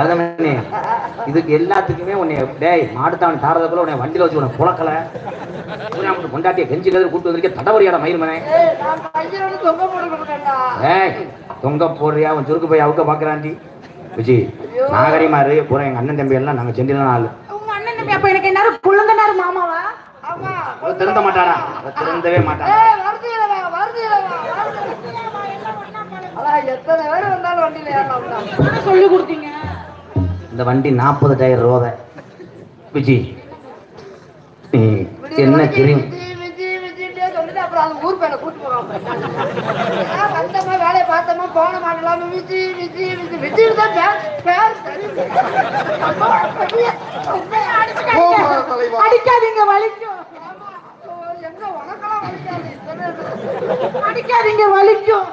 மருதமணி இதுக்கு எல்லாத்துக்குமே உன்னை டேய் மாடுத்தான் தாரதக்குள்ள உன்னை வண்டியில வச்சு உன்னை புழக்கல. கொண்டாட்டிய கெஞ்சி கதிர் கூட்டு வந்திருக்க தடவரியாட மயிர்மனே ஏய், தொங்க போட்டுக்கிட்டேன்டா. ஏய் தொங்க போடுறியா? உன் சுருக்கு போய் அவுக்க பாக்குறாண்டி விஜய் நாகரிமாரு பூரா எங்க அண்ணன் தம்பி எல்லாம் நாங்க செந்திலான ஆளு உங்க அண்ணன் தம்பி அப்ப எனக்கு என்ன புழுந்தனாரு மாமாவா? திருந்த மாட்டாடா. அவ திருந்தவே. அதான் எத்தனை பேர் வந்தாலும் வண்டியில ஏறலாம். சொல்லி கொடுத்தீங்க? இந்த வண்டி நாற்பது டயர் ரோத விஜய் நீ என்ன கிரீம். அடிக்காதீங்க வலிக்கும். அடிக்காதீங்க வலிக்கும்.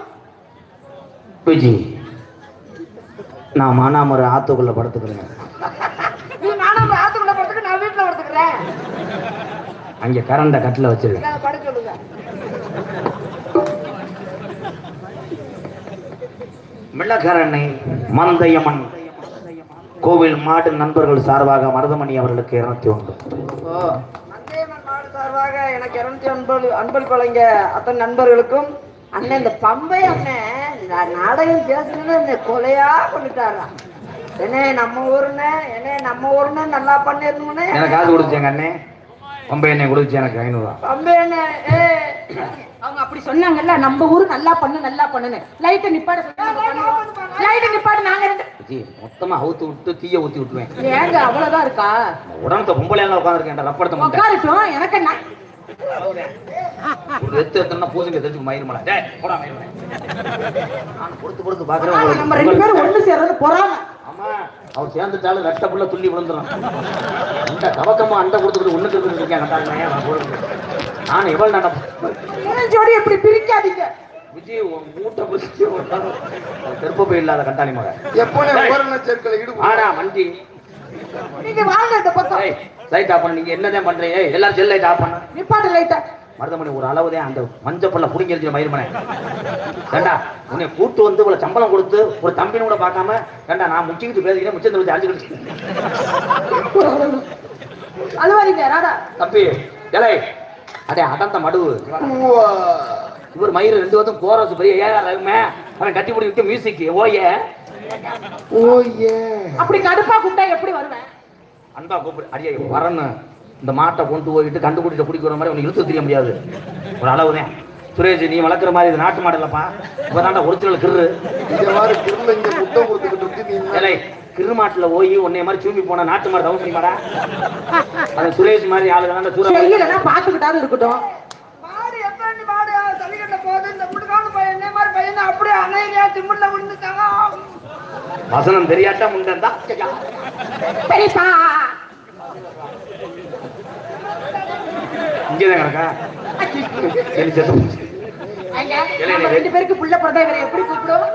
விஜய் நான் மானாமரை ஆத்துக்குள்ள படுத்துக்கிறேன் நீ நானும் ஆத்துக்குள்ள படுத்துக்க, நான் வீட்டுல படுத்துக்கிறேன். அங்க கரண்ட கட்டில வச்சிருக்கேன் படுக்க சொல்லுங்க. மிளகரணை மந்தையம்மன் கோவில் மாடு நண்பர்கள் சார்பாக மருதமணி அவர்களுக்கு இருநூத்தி மாடு சார்பாக எனக்கு இருநூத்தி ஒன்பது அன்பளிப்பு வழங்க அத்தனை நண்பர்களுக்கும் அண்ணன் இந்த பம்பை அண்ணன் நான் நாடகம் பேசுனது இந்த கொலையா பண்ணிட்டாராம் என்ன நம்ம ஊருன்னு என்ன நம்ம ஊருன்னு நல்லா பண்ணிருந்தோம்னு எனக்கு காசு கொடுத்துச்சேங்க அண்ணே. ஒன்பது எண்ணெய் கொடுத்துச்சு எனக்கு ஐநூறுவா பம்பை ஏ. அவங்க அப்படி சொன்னாங்கல்ல நம்ம ஊரு நல்லா பண்ணு நல்லா பண்ணுன்னு. லைட்டை நிப்பாட லைட்டை நிப்பாடு நாங்க ரெண்டு மொத்தமா அவுத்து விட்டு தீய ஊத்தி விட்டுருவேன். ஏங்க அவ்வளவுதான் இருக்கா? உடனத்தை பொம்பளை எல்லாம் உட்காந்துருக்கேன் ரப்படத்தை எனக்கு என்ன ஒரு எத்து எத்தனை பூசங்க தெரிஞ்சு மயிருமலை டேய் போடா மயிருமலை நான் பொறுத்து பொறுத்து ஆமா, பாக்குறேன் நம்ம ரெண்டு பேரும் ஒண்ணு சேர்றது பொறாம. ஆமா அவர் சேர்ந்துட்டாலும் ரத்த புள்ள துள்ளி விழுந்துரும். அந்த கவக்கமா அண்டை கொடுத்துட்டு ஒண்ணுக்கு இருக்கேன் கட்டாங்க நான் எவ்வளவு நடப்பேன் ஜோடி எப்படி பிரிக்காதீங்க. விஜய் உன் மூட்டை பிடிச்சி திருப்ப இல்லாத கட்டாளி மக எப்போ சேர்க்கல ஈடுபடு. ஆனா வண்டி. நீங்க வாங்க இந்த பக்கம். லைட் ஆஃப் பண்ண. நீங்க என்னதான் பண்றீங்க? எல்லாரும் செல் லைட் ஆஃப் பண்ண. நிப்பாடு லைட்டா மருதமணி ஒரு அளவுதான் அந்த மஞ்சள் பல்ல புடிங்கிருச்சு மயிருமனை ஏண்டா உன்னை கூட்டு வந்து இவ்வளவு சம்பளம் கொடுத்து ஒரு தம்பின்னு கூட பார்க்காம ஏண்டா நான் முச்சிக்கிட்டு பேசிக்கிறேன் முச்சத்தை வச்சு அடிச்சுக்கிட்டு அழுவாதீங்க ராதா. தம்பி ஏலே அடே அடந்த மடுவு. இவர் மயிறு ரெண்டு வருஷம் கோரஸ் பெரிய ஏஆர் ரகுமே அவன் கட்டி பிடி விட்டு மியூசிக் ஓயே. ஓயே. அப்படி கடுப்பா கூப்பிட்டா எப்படி வருவேன்? அன்பா கூப்பிடு. அடியே வரணும் இந்த மாட்டை கொண்டு போயிட்டு கண்டு கூட்டிட்டு பிடிக்கிற மாதிரி உனக்கு இழுத்து தெரிய முடியாது. ஒரு அளவுதான் சுரேஷ் நீ வளர்க்குற மாதிரி இது நாட்டு மாடு இல்லப்பா இப்போ தாண்டா ஒரிஜினல் கிரு. இந்த மாதிரி திரும்ப இங்க முட்டை கொடுத்துக்கிட்டு இருக்கு நீ கிரு மாட்டுல போய் உன்னை மாதிரி சூம்பி போனா நாட்டு மாடு தவசம் மாடா அது சுரேஷ் மாதிரி ஆளுங்க தாண்டா செய்யலன்னா பாத்துக்கிட்டாவது இருக்கட்டும். அப்படியே அணையிலையா திமுள்ள விழுந்துட்டாங்க வசனம் தெரியாட்டா முண்டா பெரியப்பா. இங்கேதான் கிடக்கா? சரி ரெண்டு பேருக்கு புள்ள பிறந்தா இவரை எப்படி கூப்பிடும்?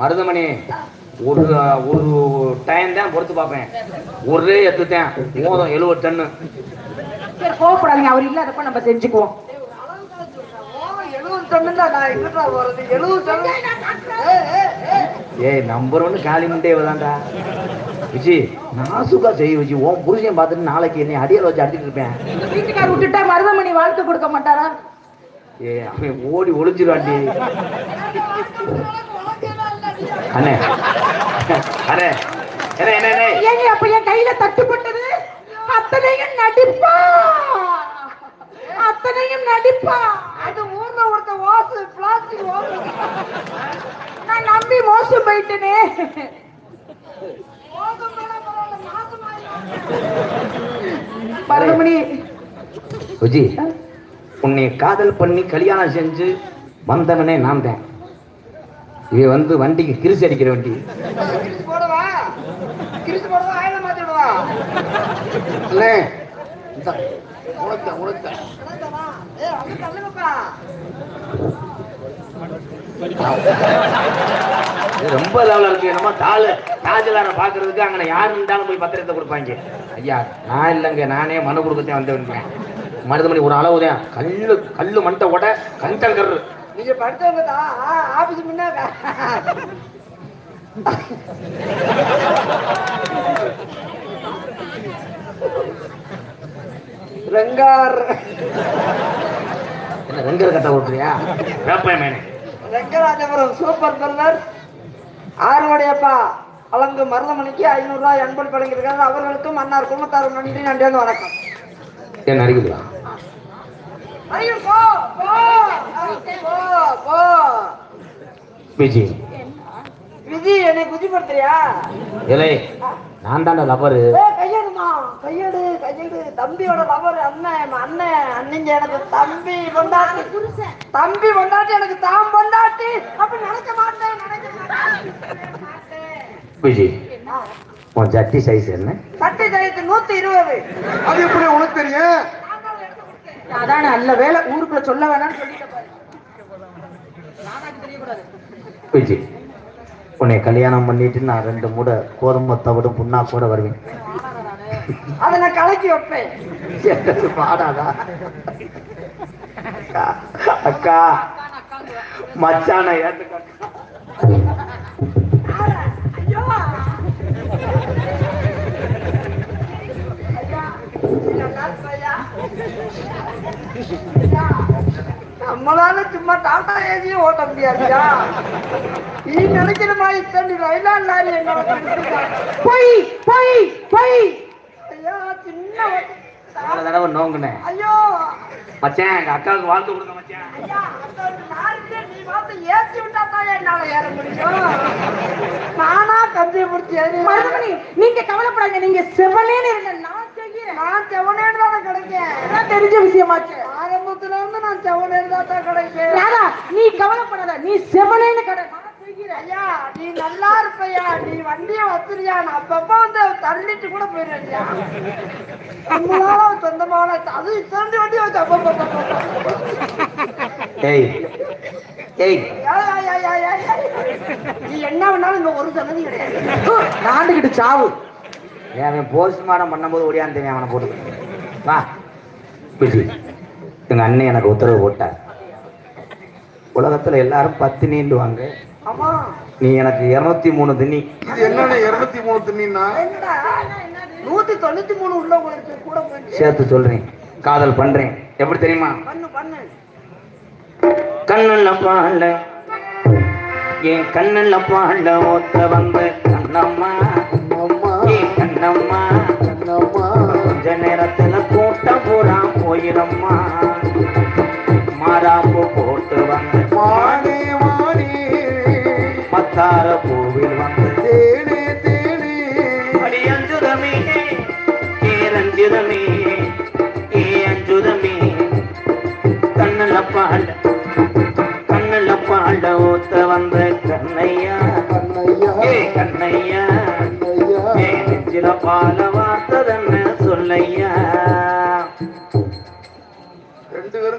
மருதமணி ஒரு ஒரு டைம் தான் பொறுத்து பார்ப்பேன். ஒரே எத்துத்தேன் மோதம் எழுபது டன்னு கோவப்படாதீங்க. அவர் இல்லாதப்ப நம்ம செஞ்சுக்குவோம். நான் எங்கிட்ட எழுபது ஏய், நம்பர் ஒன்று காலி முண்டே தான்டா விஜி நாசுக்கா செய்ய விஜி. உன் புருஷன் பார்த்துட்டு நாளைக்கு என்னை அடியல் வச்சு அடிச்சிட்டு இருப்பேன். வீட்டுக்கார் விட்டுட்டா மருதமணி வாழ்க்கை கொடுக்க மாட்டாரா? ஏ அவன் ஓடி ஒளிஞ்சிருவாண்டி அண்ணே. அண்ணே. என்ன என்ன என்ன ஏங்க அப்ப என் கையில தட்டுப்பட்டது? அத்தனையும் நடிப்பா. அத்தனையும் நடிப்பா. அது நான் நம்பி மோசம் போயிட்டேனே. மருதமணி விஜி உன்னை காதல் பண்ணி கல்யாணம் செஞ்சு வந்தவனே நான் தான். இது வந்து வண்டிக்கு கிரிசு அடிக்கிற வண்டி. கிழிச்சு போடவா கிழிச்சு போடவா ஆயிரம் மாத்திடுவா அண்ணே இந்தா, உனக்கு உனக்கு ஏய் அப்படி தள்ளுங்கப்பா இது ரொம்ப லெவலில் இருக்கு. என்னமோ தாள் தாஜலாரை பார்க்கறதுக்கு அங்கே யார் இருந்தாலும் போய் பத்திரத்தை கொடுப்பாங்க. ஐயா நான் இல்லைங்க. நானே மனு கொடுக்கத்தே வந்தேன் மருதமணி ஒரு அளவு தான். கல்லு கல்லு மண்டை உட கண்டங்கர் நீங்க படிச்சவங்க தான். ஆபீஸ் முன்னாங்க. ரெங்கார். என்ன ரெங்கர் கட்ட ஓட்டுறியா வேப்பாய் மேனே ரெங்கராஜபுரம் சூப்பர் பிரதர் ஆறுவடையப்பா அலங்கு மருதமணிக்கு ஐநூறு ரூபாய் அன்பளிப்பு வழங்கியிருக்காங்க அவர்களுக்கும் அன்னார் குடும்பத்தாரும் நன்றி நன்றி வந்து வணக்கம். என்ன அடிக்குதா ஐயோ, போ, போ, போ, போ. பிஜி விஜி என்னை குதிப்படுத்துறியா நான் லவரு ஏ கையெடு கையெடு. தம்பியோட லவர் அண்ணன் அண்ணன் அண்ணங்க எனக்கு தம்பி பொண்டாட்டி. தம்பி பொண்டாட்டி எனக்கு தாம் பொண்டாட்டி. அப்படி நினைக்க மாட்டேன் நினைக்க மாட்டேன். உன் ஜட்டி சைஸ் என்ன? சட்டி ஜெயித்து நூத்தி இருபது. அது எப்படி உனக்கு தெரியும்? அதான் நல்ல வேலை. ஊருக்குள்ள சொல்ல வேணாம்னு சொல்லிட்டு பிஜி உன்னை கல்யாணம் பண்ணிட்டு நான் ரெண்டு மூட கோதுமை தவிடும் புண்ணா கூட வருவேன். அதை நான் கலக்கி வைப்பேன். பாடாதா? அக்கா, மச்சான நம்மளால சும்மா டாடா ஏசியும் ஓட்ட முடியாதுயா நீ நினைக்கிற மாதிரி இத்தனை ரயிலான் லாரி என்ன பொய் பொய் பொய். ஐயா சின்ன வண்டி. நாலு தடவை நோங்குனேன். ஐயோ. மச்சான் எங்க அக்காவுக்கு வாழ்த்து கொடுங்க மச்சான். நானா கஞ்சியை பிடிச்சி நீங்க கவலைப்படாங்க நீங்க செவனேன்னு இருங்க. நான் செய்கிறேன் நான் செவனேடு தானே கிடைக்கேன். தெரிஞ்ச விஷயமாச்சு? ஆரம்பத்துல இருந்து நான் செவனேடு தான் ராதா நீ கவலைப்படாத. நீ செவனேன்னு கடை. நான் செய்கிறேன் ஐயா நீ நல்லா இருப்பையா? நீ வண்டியை வச்சிருயா நான் அப்பப்ப வந்து தள்ளிட்டு கூட போயிடுறியா? நம்மளால சொந்தமான அது இத்தனை வண்டி வச்சு அப்பப்ப ஏய் ஏய். நீ என்ன வேணாலும் இங்க ஒரு சன்னதி கிடையாது. நாண்டுகிட்டு சாவு. அவன் போஸ்ட்மார்ட்டம் பண்ணும்போது ஓடியான்னு அவனை போட்டு? வா. பிஜி எங்க அண்ணன் எனக்கு உத்தரவு போட்டார். உலகத்துல எல்லாரும் பத்து நீண்டுவாங்க. நீ எனக்கு இருநூத்தி மூணு திண்ணி இது என்னன்னு இருநூத்தி மூணு தின்னா என்னடா நூத்தி தொண்ணூத்தி மூணு கூட போயிட்டு சேர்த்து சொல்றேன். காதல் பண்றேன். எப்படி தெரியுமா? பண்ணு பண்ணு. கண்ணுல பால என் கண்ணுல பால ஓத்த வந்து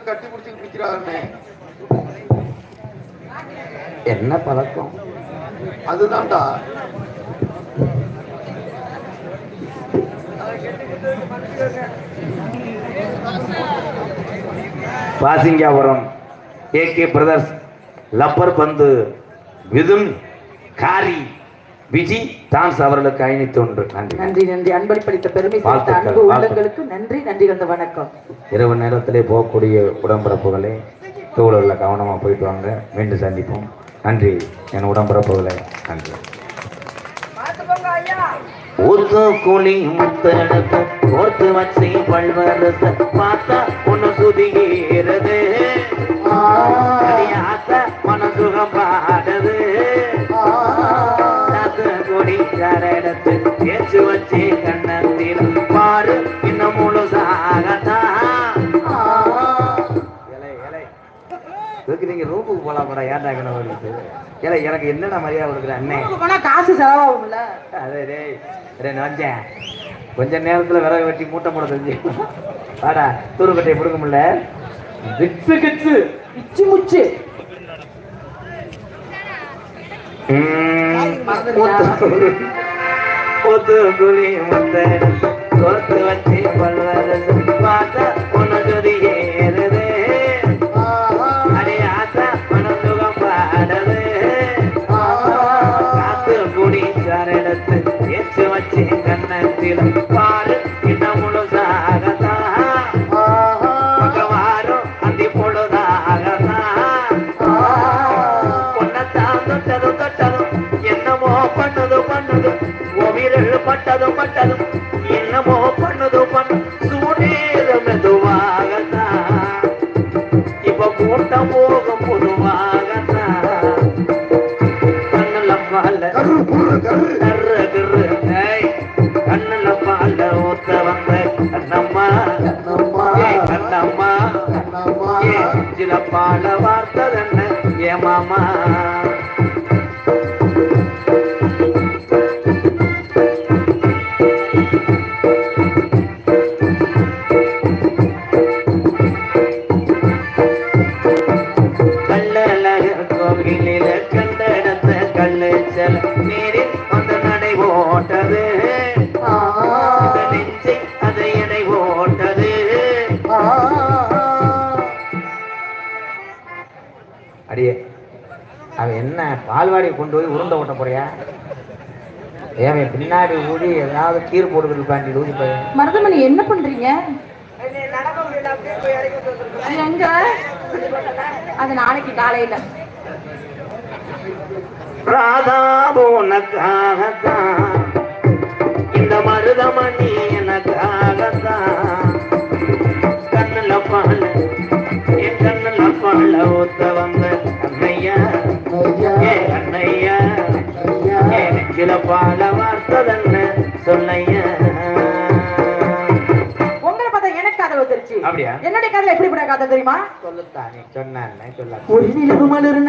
கட்டி பிடிச்சிட்டு பிடிக்கிறாருன்னு என்ன பழக்கம்? அதுதான்டா. வாசிங்காபுரம் ஏகே பிரதர்ஸ் லப்பர் பந்து விதுன் காரி. விஜி டான்ஸ் அவர்களுக்கு ஐநூத்தி ஒன்று. நன்றி. நன்றி நன்றி. அன்பளிப்பளித்த பெருமை சேர்த்த அன்பு. உள்ளங்களுக்கு நன்றி நன்றி கந்த வணக்கம். இரவு நேரத்திலே போகக்கூடிய உடம்பிறப்புகளே தோழர்ல கவனமா போயிட்டு வாங்க. மீண்டும் சந்திப்போம். நன்றி. என் உடம்பிறப்புகளே நன்றி. ஊத்து கூலி முத்தெடுத்து கோர்த்து வச்சு பல்வரச பார்த்தா சுதிகிறது மனசுகம் பாடுது. கொடி எடுத்து தேய்ச்சு வச்சு கண்ணத்தில் பாரு இன்னும் முழுசாகத்தான் இதுக்கு நீங்க ரூமுக்கு போலாம் கூட ஏன்டா கிணறு வருது ஏல எனக்கு என்னடா மரியாதை கொடுக்குற அண்ணே? ஊருக்கு போனா காசு செலவாகும்ல. அதே டேய். டேய் நஞ்சேன் கொஞ்ச நேரத்துல விறகு வெட்டி மூட்டை மூட தெரிஞ்சு வாடா தூருக்கட்டையை பிடுங்க முடியல. கிச்சு கிச்சு. இச்சி முச்சு. கொத்து குழி முத்த கொத்து வச்சு பல்வரசு பார்த்தா பின்னாடி ஊதி ஏதாவது கீர் போடுறது பாண்டி ஊதி பையன் மருதமணி என்ன பண்றீங்க? எங்க? அது நாளைக்கு காலையில. ராதா போனக்காகத்தான் இந்த மருதமணி எனக்காகத்தான் கண்ணுல பால் என் கண்ணுல பால் ஒத்த வந்த அண்ணையா அண்ணையா இழப்பான வார்த்ததென்ன சொல்லைய பார்த்தா எனக்கு காதல் வந்துருச்சு. அப்படியா? என்னுடைய காதல் எப்படிப்பட்ட காதல் தெரியுமா? சொல்லுத்தானே சொன்னான்னு சொல்ல. ஒரு நிலவு மலர்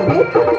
muito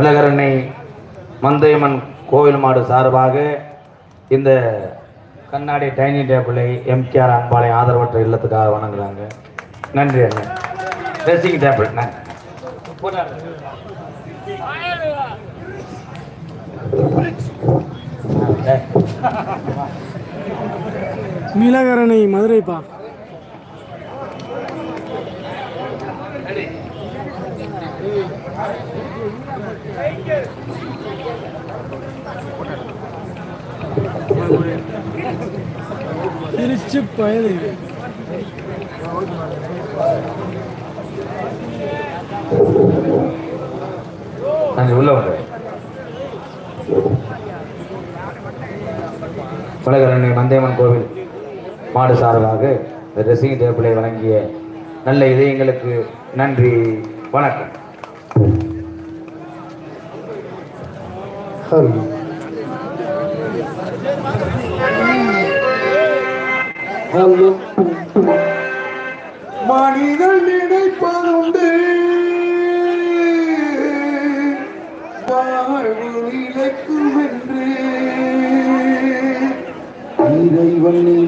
வல்லகரணை மந்தையம்மன் கோவில் மாடு சார்பாக இந்த கண்ணாடி டைனிங் டேபிளை எம்கேஆர் அன்பாளையம் ஆதரவற்ற இல்லத்துக்காக வணங்குறாங்க. நன்றி அண்ணா. ட்ரெஸ்ஸிங் டேபிள் நீலகரணை மதுரைப்பா Thank திருச்சி பயணி நன்றி உள்ள உலகரண்ய மந்தையம்மன் கோவில் மாடு சார்பாக ரசிக ட்ரெஸ்ஸிங் வழங்கிய நல்ல இதயங்களுக்கு நன்றி வணக்கம். மனிதன் நினைப்பதுண்டு. வாழ்வு நிலைக்கும் என்று. இறைவன்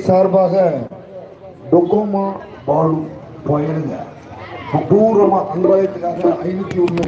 சார்பாக டொக்கோமா பாலு பயனுங்க. கொடூரமா அன்பாயத்துக்காக ஐநூத்தி ஒண்ணு